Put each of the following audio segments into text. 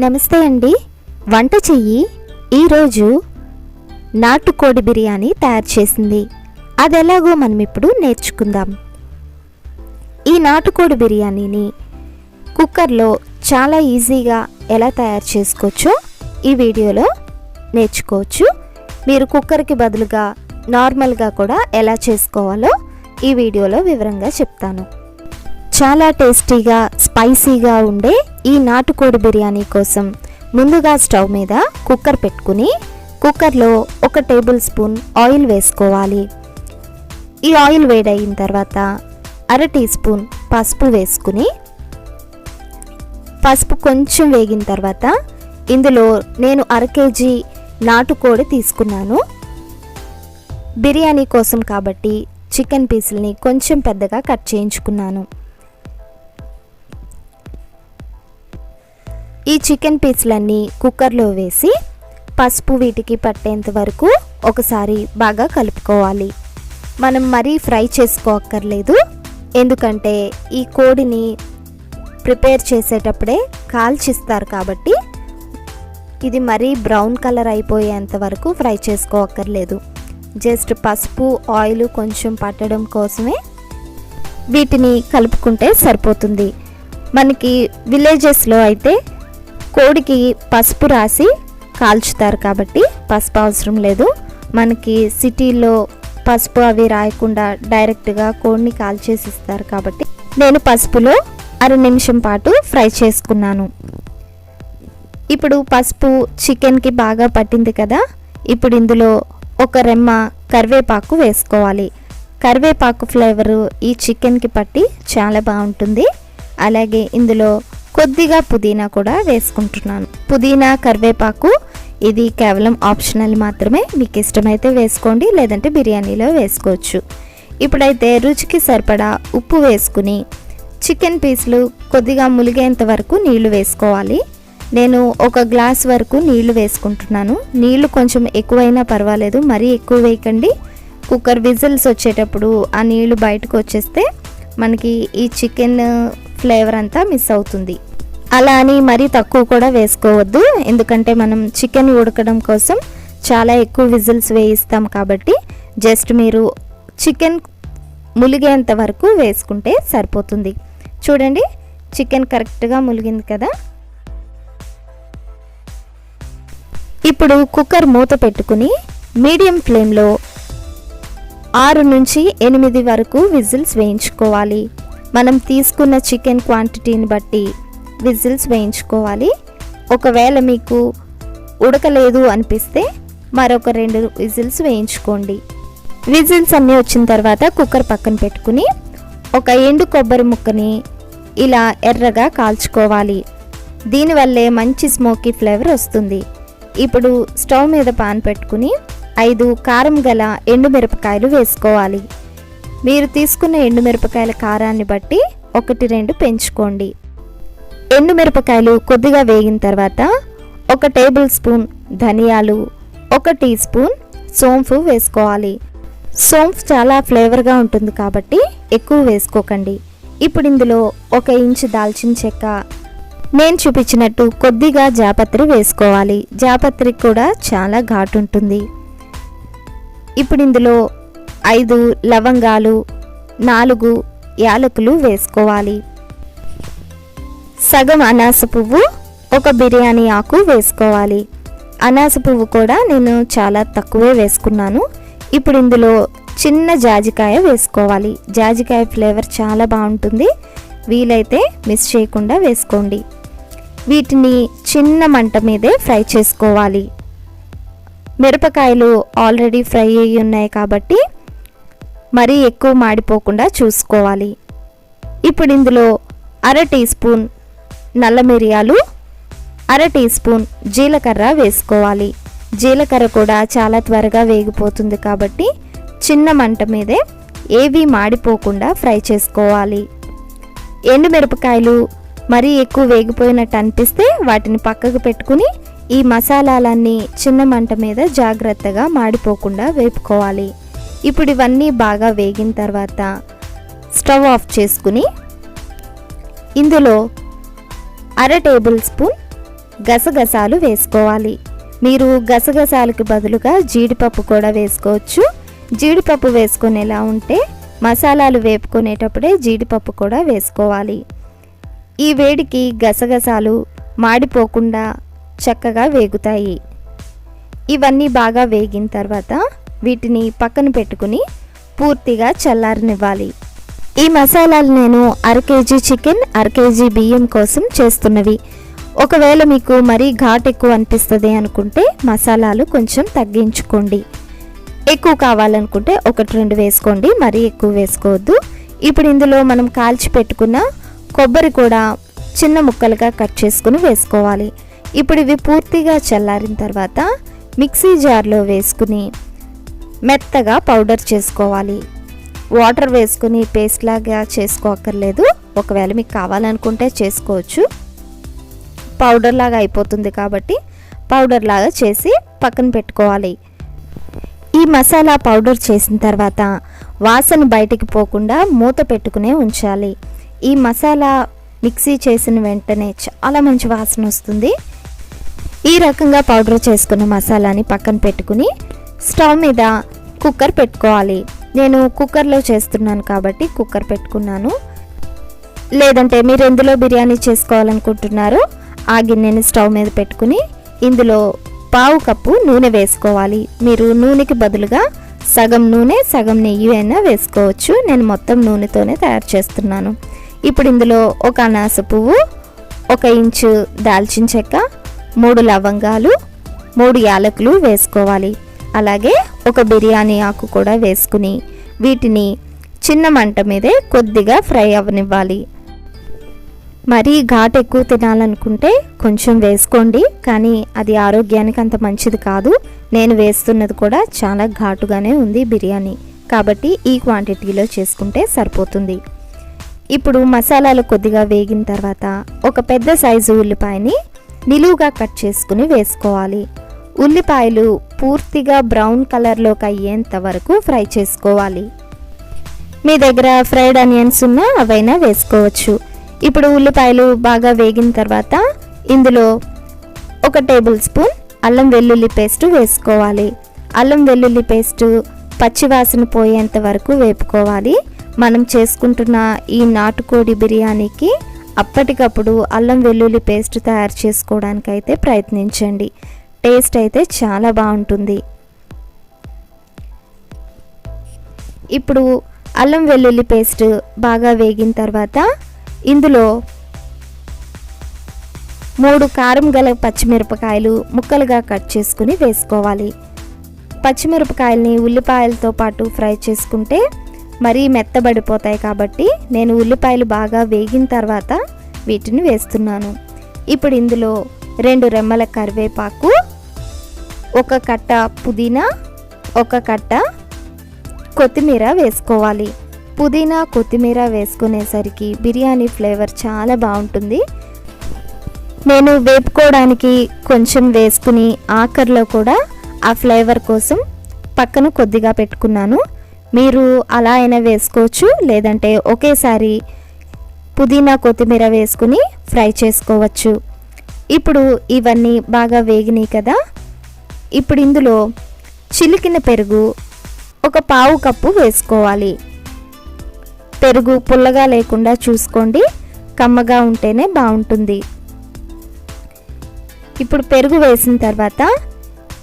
నమస్తే అండి. వంట చెయ్యి. ఈరోజు నాటుకోడి బిర్యానీ తయారు చేసింది. అది ఎలాగో మనం ఇప్పుడు నేర్చుకుందాం. ఈ నాటుకోడి బిర్యానీని కుక్కర్లో చాలా ఈజీగా ఎలా తయారు చేసుకోవచ్చో ఈ వీడియోలో నేర్చుకోవచ్చు. మీరు కుక్కర్కి బదులుగా నార్మల్గా కూడా ఎలా చేసుకోవాలో ఈ వీడియోలో వివరంగా చెప్తాను. చాలా టేస్టీగా స్పైసీగా ఉండే ఈ నాటుకోడి బిర్యానీ కోసం ముందుగా స్టవ్ మీద కుక్కర్ పెట్టుకుని కుక్కర్లో ఒక టేబుల్ స్పూన్ ఆయిల్ వేసుకోవాలి. ఈ ఆయిల్ వేడయిన తర్వాత అర టీ స్పూన్ పసుపు వేసుకుని పసుపు కొంచెం వేగిన తర్వాత ఇందులో నేను అర కేజీ నాటుకోడి తీసుకున్నాను. బిర్యానీ కోసం కాబట్టి చికెన్ పీసుల్ని కొంచెం పెద్దగా కట్ చేయించుకున్నాను. ఈ చికెన్ పీసులన్నీ కుక్కర్లో వేసి పసుపు వీటికి పట్టేంత వరకు ఒకసారి బాగా కలుపుకోవాలి. మనం మరీ ఫ్రై చేసుకోక్కర్లేదు. ఎందుకంటే ఈ కోడిని ప్రిపేర్ చేసేటప్పుడే కాల్చిస్తారు కాబట్టి ఇది మరీ బ్రౌన్ కలర్ అయిపోయేంత వరకు ఫ్రై చేసుకోక్కర్లేదు. జస్ట్ పసుపు ఆయిల్ కొంచెం పట్టడం కోసమే వీటిని కలుపుకుంటే సరిపోతుంది. మనకి విలేజెస్లో అయితే కోడికి పసుపు రాసి కాల్చుతారు కాబట్టి పసుపు అవసరం లేదు. మనకి సిటీలో పసుపు అవి రాయకుండా డైరెక్ట్గా కోడిని కాల్చేసి ఇస్తారు కాబట్టి నేను పసుపులో అర నిమిషం పాటు ఫ్రై చేసుకున్నాను. ఇప్పుడు పసుపు చికెన్కి బాగా పట్టింది కదా ఇప్పుడు ఇందులో ఒక రెమ్మ కరివేపాకు వేసుకోవాలి. కరివేపాకు ఫ్లేవరు ఈ చికెన్కి పట్టి చాలా బాగుంటుంది. అలాగే ఇందులో కొద్దిగా పుదీనా కూడా వేసుకుంటున్నాను. పుదీనా కరివేపాకు ఇది కేవలం ఆప్షనల్ మాత్రమే. మీకు ఇష్టమైతే వేసుకోండి లేదంటే బిర్యానీలో వేసుకోవచ్చు. ఇప్పుడైతే రుచికి సరిపడా ఉప్పు వేసుకుని చికెన్ పీసులు కొద్దిగా ములిగేంత వరకు నీళ్ళు వేసుకోవాలి. నేను ఒక గ్లాస్ వరకు నీళ్ళు వేసుకుంటున్నాను. నీళ్ళు కొంచెం ఎక్కువైనా పర్వాలేదు మరీ ఎక్కువ వేయకండి. కుక్కర్ విజిల్స్ వచ్చేటప్పుడు ఆ నీళ్ళు బయటకు వచ్చేస్తే మనకి ఈ చికెన్ ఫ్లేవర్ అంతా మిస్ అవుతుంది. అలా అని మరీ తక్కువ కూడా వేసుకోవద్దు. ఎందుకంటే మనం చికెన్ ఉడకడం కోసం చాలా ఎక్కువ విజిల్స్ వేయిస్తాం కాబట్టి జస్ట్ మీరు చికెన్ ములిగేంత వరకు వేసుకుంటే సరిపోతుంది. చూడండి చికెన్ కరెక్ట్గా ములిగింది కదా. ఇప్పుడు కుక్కర్ మూత పెట్టుకుని మీడియం ఫ్లేమ్లో ఆరు నుంచి ఎనిమిది వరకు విజిల్స్ వేయించుకోవాలి. మనం తీసుకున్న చికెన్ క్వాంటిటీని బట్టి విజిల్స్ వేయించుకోవాలి. ఒకవేళ మీకు ఉడకలేదు అనిపిస్తే మరొక రెండు విజిల్స్ వేయించుకోండి. విజిల్స్ అన్నీ వచ్చిన తర్వాత కుక్కర్ పక్కన పెట్టుకుని ఒక ఎండు కొబ్బరి ముక్కని ఇలా ఎర్రగా కాల్చుకోవాలి. దీనివల్లే మంచి స్మోకీ ఫ్లేవర్ వస్తుంది. ఇప్పుడు స్టవ్ మీద పాన్ పెట్టుకుని ఐదు కారం గల ఎండు మిరపకాయలు వేసుకోవాలి. మీరు తీసుకున్న ఎండుమిరపకాయల కారాన్ని బట్టి ఒకటి రెండు పెంచుకోండి. ఎండుమిరపకాయలు కొద్దిగా వేగిన తర్వాత ఒక టేబుల్ స్పూన్ ధనియాలు ఒక టీ స్పూన్ సోంఫు వేసుకోవాలి. సోంఫ్ చాలా ఫ్లేవర్గా ఉంటుంది కాబట్టి ఎక్కువ వేసుకోకండి. ఇప్పుడు ఇందులో ఒక ఇంచు దాల్చిన చెక్క నేను చూపించినట్టు కొద్దిగా జాపత్రి వేసుకోవాలి. జాపత్రి కూడా చాలా ఘాటు ఉంటుంది. ఇప్పుడు ఇందులో ఐదు లవంగాలు నాలుగు యాలకులు వేసుకోవాలి. సగం అనాస పువ్వు ఒక బిర్యానీ ఆకు వేసుకోవాలి. అనాస పువ్వు కూడా నేను చాలా తక్కువే వేసుకున్నాను. ఇప్పుడు ఇందులో చిన్న జాజికాయ వేసుకోవాలి. జాజికాయ ఫ్లేవర్ చాలా బాగుంటుంది. వీలైతే మిస్ చేయకుండా వేసుకోండి. వీటిని చిన్న మంట మీదే ఫ్రై చేసుకోవాలి. మిరపకాయలు ఆల్రెడీ ఫ్రై అయ్యి ఉన్నాయి కాబట్టి మరీ ఎక్కువ మాడిపోకుండా చూసుకోవాలి. ఇప్పుడు ఇందులో అర టీ స్పూన్ నల్ల మిరియాలు అర టీ స్పూన్ జీలకర్ర వేసుకోవాలి. జీలకర్ర కూడా చాలా త్వరగా వేగిపోతుంది కాబట్టి చిన్న మంట మీదే ఏవి మాడిపోకుండా ఫ్రై చేసుకోవాలి. ఎండుమిరపకాయలు మరీ ఎక్కువ వేగిపోయినట్టు అనిపిస్తే వాటిని పక్కకు పెట్టుకుని ఈ మసాలాలన్నీ చిన్న మంట మీద జాగ్రత్తగా మాడిపోకుండా వేపుకోవాలి. ఇప్పుడు ఇవన్నీ బాగా వేగిన తర్వాత స్టవ్ ఆఫ్ చేసుకుని ఇందులో అర టేబుల్ స్పూన్ గసగసాలు వేసుకోవాలి. మీరు గసగసాలకు బదులుగా జీడిపప్పు కూడా వేసుకోవచ్చు. జీడిపప్పు వేసుకునేలా ఉంటే మసాలాలు వేపుకునేటప్పుడే జీడిపప్పు కూడా వేసుకోవాలి. ఈ వేడికి గసగసాలు మాడిపోకుండా చక్కగా వేగుతాయి. ఇవన్నీ బాగా వేగిన తర్వాత వీటిని పక్కన పెట్టుకుని పూర్తిగా చల్లారనివ్వాలి. ఈ మసాలాలు నేను అర కేజీ చికెన్ అర కేజీ బియ్యం కోసం చేస్తున్నవి. ఒకవేళ మీకు మరీ ఘాట్ ఎక్కువ అనిపిస్తుంది అనుకుంటే మసాలాలు కొంచెం తగ్గించుకోండి. ఎక్కువ కావాలనుకుంటే ఒకటి రెండు వేసుకోండి మరీ ఎక్కువ వేసుకోవద్దు. ఇప్పుడు ఇందులో మనం కాల్చి పెట్టుకున్న కొబ్బరి కూడా చిన్న ముక్కలుగా కట్ చేసుకుని వేసుకోవాలి. ఇప్పుడు ఇవి పూర్తిగా చల్లారిన తర్వాత మిక్సీ జార్లో వేసుకుని మెత్తగా పౌడర్ చేసుకోవాలి. వాటర్ వేసుకుని పేస్ట్ లాగా చేసుకోక్కర్లేదు. ఒకవేళ మీకు కావాలనుకుంటే చేసుకోవచ్చు. పౌడర్ లాగా అయిపోతుంది కాబట్టి పౌడర్ లాగా చేసి పక్కన పెట్టుకోవాలి. ఈ మసాలా పౌడర్ చేసిన తర్వాత వాసన బయటికి పోకుండా మూత పెట్టుకునే ఉంచాలి. ఈ మసాలా మిక్సీ చేసిన వెంటనే చాలా మంచి వాసన వస్తుంది. ఈ రకంగా పౌడర్ చేసుకున్న మసాలాని పక్కన పెట్టుకుని స్టవ్ మీద కుక్కర్ పెట్టుకోవాలి. నేను కుక్కర్లో చేస్తున్నాను కాబట్టి కుక్కర్ పెట్టుకున్నాను. లేదంటే మీరు ఎందులో బిర్యానీ చేసుకోవాలనుకుంటున్నారో ఆ గిన్నెని స్టవ్ మీద పెట్టుకుని ఇందులో పావు కప్పు నూనె వేసుకోవాలి. మీరు నూనెకి బదులుగా సగం నూనె సగం నెయ్యి అయినా వేసుకోవచ్చు. నేను మొత్తం నూనెతోనే తయారు చేస్తున్నాను. ఇప్పుడు ఇందులో ఒక అనాస పువ్వు ఒక ఇంచు దాల్చిన చెక్క మూడు లవంగాలు మూడు యాలకులు వేసుకోవాలి. అలాగే ఒక బిర్యానీ ఆకు కూడా వేసుకుని వీటిని చిన్న మంట మీదే కొద్దిగా ఫ్రై అవ్వనివ్వాలి. మరీ ఘాట్ ఎక్కువ తినాలనుకుంటే కొంచెం వేసుకోండి కానీ అది ఆరోగ్యానికి అంత మంచిది కాదు. నేను వేస్తున్నది కూడా చాలా ఘాటుగానే ఉంది బిర్యానీ. కాబట్టి ఈ క్వాంటిటీలో చేసుకుంటే సరిపోతుంది. ఇప్పుడు మసాలాలు కొద్దిగా వేగిన తర్వాత ఒక పెద్ద సైజు ఉల్లిపాయని నిలువుగా కట్ చేసుకుని వేసుకోవాలి. ఉల్లిపాయలు పూర్తిగా బ్రౌన్ కలర్లోకి అయ్యేంత వరకు ఫ్రై చేసుకోవాలి. మీ దగ్గర ఫ్రైడ్ ఆనియన్స్ ఉన్నా అవైనా వేసుకోవచ్చు. ఇప్పుడు ఉల్లిపాయలు బాగా వేగిన తర్వాత ఇందులో ఒక టేబుల్ స్పూన్ అల్లం వెల్లుల్లి పేస్ట్ వేసుకోవాలి. అల్లం వెల్లుల్లి పేస్ట్ పచ్చివాసన పోయేంత వరకు వేపుకోవాలి. మనం చేసుకుంటున్న ఈ నాటుకోడి బిర్యానీకి అప్పటికప్పుడు అల్లం వెల్లుల్లి పేస్ట్ తయారు చేసుకోవడానికి అయితే ప్రయత్నించండి. టేస్ట్ అయితే చాలా బాగుంటుంది. ఇప్పుడు అల్లం వెల్లుల్లి పేస్ట్ బాగా వేగిన తర్వాత ఇందులో మూడు కారం గల పచ్చిమిరపకాయలు ముక్కలుగా కట్ చేసుకుని వేసుకోవాలి. పచ్చిమిరపకాయల్ని ఉల్లిపాయలతో పాటు ఫ్రై చేసుకుంటే మరీ మెత్తబడిపోతాయి కాబట్టి నేను ఉల్లిపాయలు బాగా వేగిన తర్వాత వీటిని వేస్తున్నాను. ఇప్పుడు ఇందులో రెండు రెమ్మల కరివేపాకు ఒక కట్ట పుదీనా ఒక కట్ట కొత్తిమీర వేసుకోవాలి. పుదీనా కొత్తిమీర వేసుకునేసరికి బిర్యానీ ఫ్లేవర్ చాలా బాగుంటుంది. నేను వేపుకోవడానికి కొంచెం వేసుకుని ఆఖరిలో కూడా ఆ ఫ్లేవర్ కోసం పక్కన కొద్దిగా పెట్టుకున్నాను. మీరు అలా అయినా వేసుకోవచ్చు లేదంటే ఒకేసారి పుదీనా కొత్తిమీర వేసుకుని ఫ్రై చేసుకోవచ్చు. ఇప్పుడు ఇవన్నీ బాగా వేగినాయి కదా ఇప్పుడు ఇందులో చిలికిన పెరుగు ఒక పావు కప్పు వేసుకోవాలి. పెరుగు పుల్లగా లేకుండా చూసుకోండి. కమ్మగా ఉంటేనే బాగుంటుంది. ఇప్పుడు పెరుగు వేసిన తర్వాత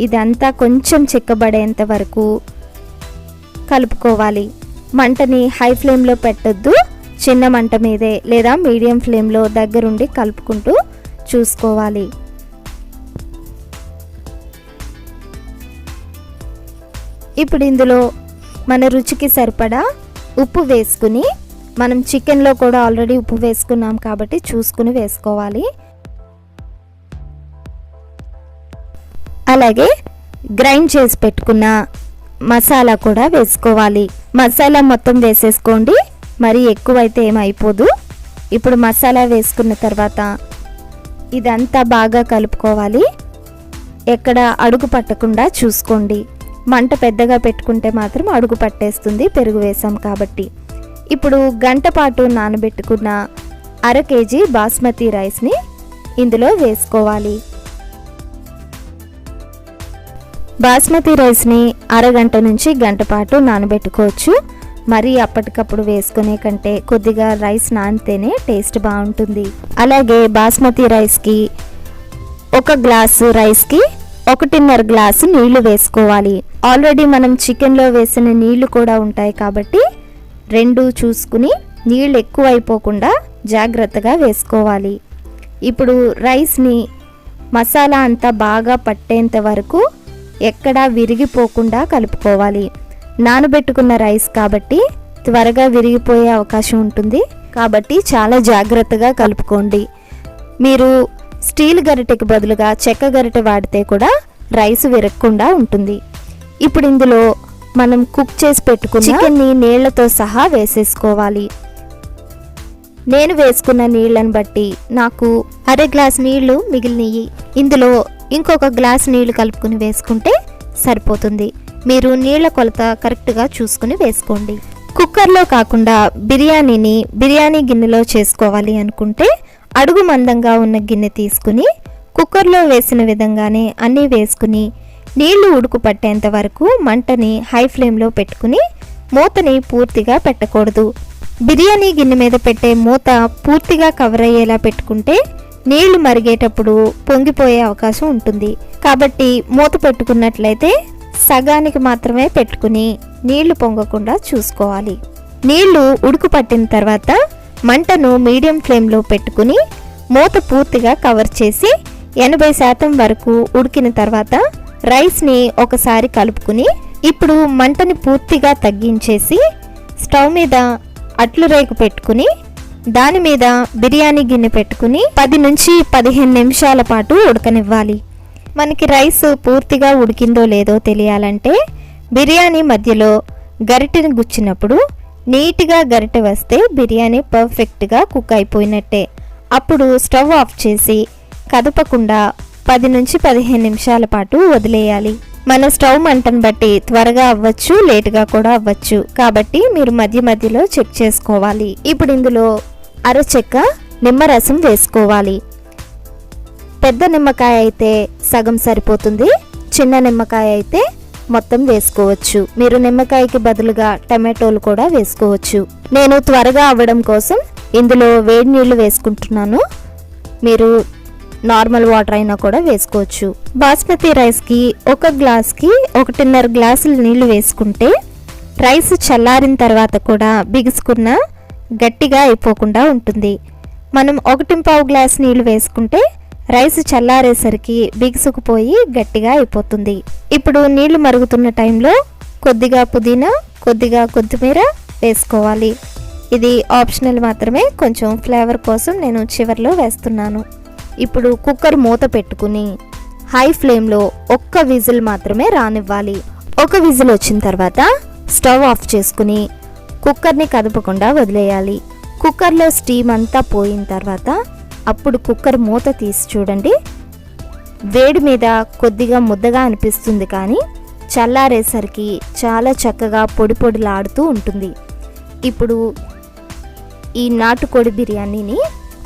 ఇదంతా కొంచెం చిక్కబడేంత వరకు కలుపుకోవాలి. మంటని హై ఫ్లేమ్లో పెట్టొద్దు. చిన్న మంట మీదే లేదా మీడియం ఫ్లేమ్లో దగ్గరుండి కలుపుకుంటూ చూసుకోవాలి. ఇప్పుడు ఇందులో మన రుచికి సరిపడా ఉప్పు వేసుకుని మనం చికెన్లో కూడా ఆల్రెడీ ఉప్పు వేసుకున్నాం కాబట్టి చూసుకుని వేసుకోవాలి. అలాగే గ్రైండ్ చేసి పెట్టుకున్న మసాలా కూడా వేసుకోవాలి. మసాలా మొత్తం వేసేసుకోండి. మరి ఎక్కువైతే ఏమైపోదు ఇప్పుడు మసాలా వేసుకున్న తర్వాత ఇదంతా బాగా కలుపుకోవాలి. ఎక్కడ అడుగు పట్టకుండా చూసుకోండి. మంట పెద్దగా పెట్టుకుంటే మాత్రం అడుగు పట్టేస్తుంది పెరుగు వేసాం కాబట్టి. ఇప్పుడు గంట పాటు నానబెట్టుకున్న అర కేజీ బాస్మతి రైస్ని ఇందులో వేసుకోవాలి. బాస్మతి రైస్ని అరగంట నుంచి గంట పాటు నానబెట్టుకోవచ్చు. మరి అప్పటికప్పుడు వేసుకునే కంటే కొద్దిగా రైస్ నానితేనే టేస్ట్ బాగుంటుంది. అలాగే బాస్మతి రైస్కి ఒక గ్లాసు రైస్కి ఒకటిన్నర గ్లాసు నీళ్ళు వేసుకోవాలి. ఆల్రెడీ మనం చికెన్లో వేసిన నీళ్ళు కూడా ఉంటాయి కాబట్టి రెండు చూసుకుని నీళ్ళు ఎక్కువ అయిపోకుండా జాగ్రత్తగా వేసుకోవాలి. ఇప్పుడు రైస్ని మసాలా అంతా బాగా పట్టేంత వరకు ఎక్కడా విరిగిపోకుండా కలుపుకోవాలి. నానబెట్టుకున్న రైస్ కాబట్టి త్వరగా విరిగిపోయే అవకాశం ఉంటుంది. కాబట్టి చాలా జాగ్రత్తగా కలుపుకోండి. మీరు స్టీల్ గరిటెకి బదులుగా చెక్క గరిటె వాడితే కూడా రైస్ విరగకుండా ఉంటుంది. ఇప్పుడు ఇందులో మనం కుక్ చేసి పెట్టుకున్న చికెన్ని నీళ్ళతో సహా వేసేసుకోవాలి. నేను వేసుకున్న నీళ్ళని బట్టి నాకు అర గ్లాస్ నీళ్ళు మిగిలినవి ఇందులో ఇంకొక గ్లాస్ నీళ్ళు కలుపుకుని వేసుకుంటే సరిపోతుంది. మీరు నీళ్ళ కొలత కరెక్ట్గా చూసుకుని వేసుకోండి. కుక్కర్లో కాకుండా బిర్యానీని బిర్యానీ గిన్నెలో చేసుకోవాలి అనుకుంటే అడుగు మందంగా ఉన్న గిన్నె తీసుకుని కుక్కర్లో వేసిన విధంగానే అన్నీ వేసుకుని నీళ్ళు ఉడుకు పట్టేంత వరకు మంటని హై ఫ్లేమ్లో పెట్టుకుని మూతని పూర్తిగా పెట్టకూడదు. బిర్యానీ గిన్నె మీద పెట్టే మూత పూర్తిగా కవర్ అయ్యేలా పెట్టుకుంటే నీళ్ళు మరిగేటప్పుడు పొంగిపోయే అవకాశం ఉంటుంది. కాబట్టి మూత పెట్టుకున్నట్లయితే సగానికి మాత్రమే పెట్టుకుని నీళ్ళు పొంగకుండా చూసుకోవాలి. నీళ్ళు ఉడుకు పట్టిన తర్వాత మంటను మీడియం ఫ్లేమ్లో పెట్టుకుని మూత పూర్తిగా కవర్ చేసి ఎనభై శాతం వరకు ఉడికిన తర్వాత రైస్ని ఒకసారి కలుపుకుని ఇప్పుడు మంటని పూర్తిగా తగ్గించేసి స్టవ్ మీద అట్లు రేకు పెట్టుకుని దాని మీద బిర్యానీ గిన్నె పెట్టుకుని పది నుంచి పదిహేను నిమిషాల పాటు ఉడకనివ్వాలి. మనకి రైస్ పూర్తిగా ఉడికిందో లేదో తెలియాలంటే బిర్యానీ మధ్యలో గరిటెని గుచ్చినప్పుడు నీట్గా గరిటె వస్తే బిర్యానీ పర్ఫెక్ట్గా కుక్ అయిపోయినట్టే. అప్పుడు స్టవ్ ఆఫ్ చేసి కదపకుండా పది నుంచి పదిహేను నిమిషాల పాటు వదిలేయాలి. మన స్టవ్ మంటను బట్టి త్వరగా అవ్వచ్చు లేటుగా కూడా అవ్వచ్చు. కాబట్టి మీరు మధ్య మధ్యలో చెక్ చేసుకోవాలి. ఇప్పుడు ఇందులో అరచెక్క నిమ్మరసం వేసుకోవాలి. పెద్ద నిమ్మకాయ అయితే సగం సరిపోతుంది చిన్న నిమ్మకాయ అయితే మొత్తం వేసుకోవచ్చు. మీరు నిమ్మకాయకి బదులుగా టమాటోలు కూడా వేసుకోవచ్చు. నేను త్వరగా అవ్వడం కోసం ఇందులో వేడి నీళ్ళు వేసుకుంటున్నాను. మీరు నార్మల్ వాటర్ అయినా కూడా వేసుకోవచ్చు. బాస్మతి రైస్కి ఒక గ్లాస్కి ఒకటిన్నర గ్లాసులు నీళ్ళు వేసుకుంటే రైస్ చల్లారిన తర్వాత కూడా బిగుసుకున్న గట్టిగా అయిపోకుండా ఉంటుంది. మనం ఒకటి పావు గ్లాస్ నీళ్ళు వేసుకుంటే రైస్ చల్లారేసరికి బిగుసుకుపోయి గట్టిగా అయిపోతుంది. ఇప్పుడు నీళ్ళు మరుగుతున్న టైంలో కొద్దిగా పుదీనా కొద్దిగా కొత్తిమీర వేసుకోవాలి. ఇది ఆప్షనల్ మాత్రమే. కొంచెం ఫ్లేవర్ కోసం నేను చివర్లో వేస్తున్నాను. ఇప్పుడు కుక్కర్ మూత పెట్టుకుని హై ఫ్లేమ్లో ఒక్క విజిల్ మాత్రమే రానివ్వాలి. ఒక విజిల్ వచ్చిన తర్వాత స్టవ్ ఆఫ్ చేసుకుని కుక్కర్ని కదపకుండా వదిలేయాలి. కుక్కర్లో స్టీమ్ అంతా పోయిన తర్వాత అప్పుడు కుక్కర్ మూత తీసి చూడండి. వేడి మీద కొద్దిగా ముద్దగా అనిపిస్తుంది కానీ చల్లారేసరికి చాలా చక్కగా పొడి పొడిలాడుతూ ఉంటుంది. ఇప్పుడు ఈ నాటుకోడి బిర్యానీని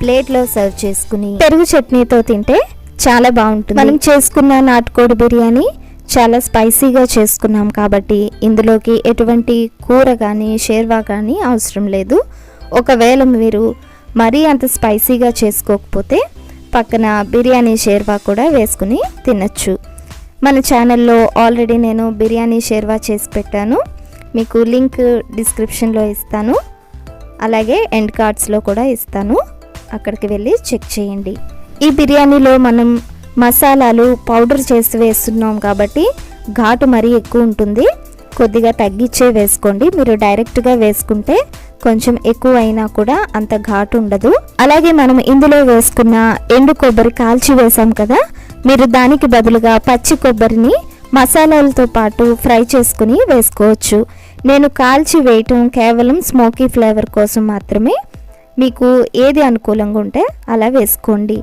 ప్లేట్లో సర్వ్ చేసుకుని పెరుగు చట్నీతో తింటే చాలా బాగుంటుంది. మనం చేసుకున్న నాటుకోడి బిర్యానీ చాలా స్పైసీగా చేసుకున్నాం కాబట్టి ఇందులోకి ఎటువంటి కూర కానీ షేర్వా కానీ అవసరం లేదు. ఒకవేళ మీరు మరీ అంత స్పైసీగా చేసుకోకపోతే పక్కన బిర్యానీ షేర్వా కూడా వేసుకుని తినచ్చు. మన ఛానల్లో ఆల్రెడీ నేను బిర్యానీ షేర్వా చేసి పెట్టాను. మీకు లింక్ డిస్క్రిప్షన్లో ఇస్తాను. అలాగే ఎండ్ కార్డ్స్లో కూడా ఇస్తాను. అక్కడికి వెళ్ళి చెక్ చేయండి. ఈ బిర్యానీలో మనం మసాలాలు పౌడర్ చేసి వేస్తున్నాం కాబట్టి ఘాటు మరీ ఎక్కువ ఉంటుంది. కొద్దిగా తగ్గించే వేసుకోండి. మీరు డైరెక్ట్గా వేసుకుంటే కొంచెం ఎక్కువ అయినా కూడా అంత ఘాటు ఉండదు. అలాగే మనం ఇందులో వేసుకున్న ఎండు కొబ్బరి కాల్చి వేసాం కదా మీరు దానికి బదులుగా పచ్చి కొబ్బరిని మసాలాలతో పాటు ఫ్రై చేసుకుని వేసుకోవచ్చు. నేను కాల్చి వేయటం కేవలం స్మోకీ ఫ్లేవర్ కోసం మాత్రమే. మీకు ఏది అనుకూలంగా ఉంటే అలా వేసుకోండి.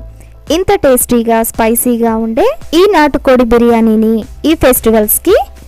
ఇంత టేస్టీగా స్పైసీగా ఉండే ఈ నాటుకోడి బిర్యానీని ఈ ఫెస్టివల్స్కి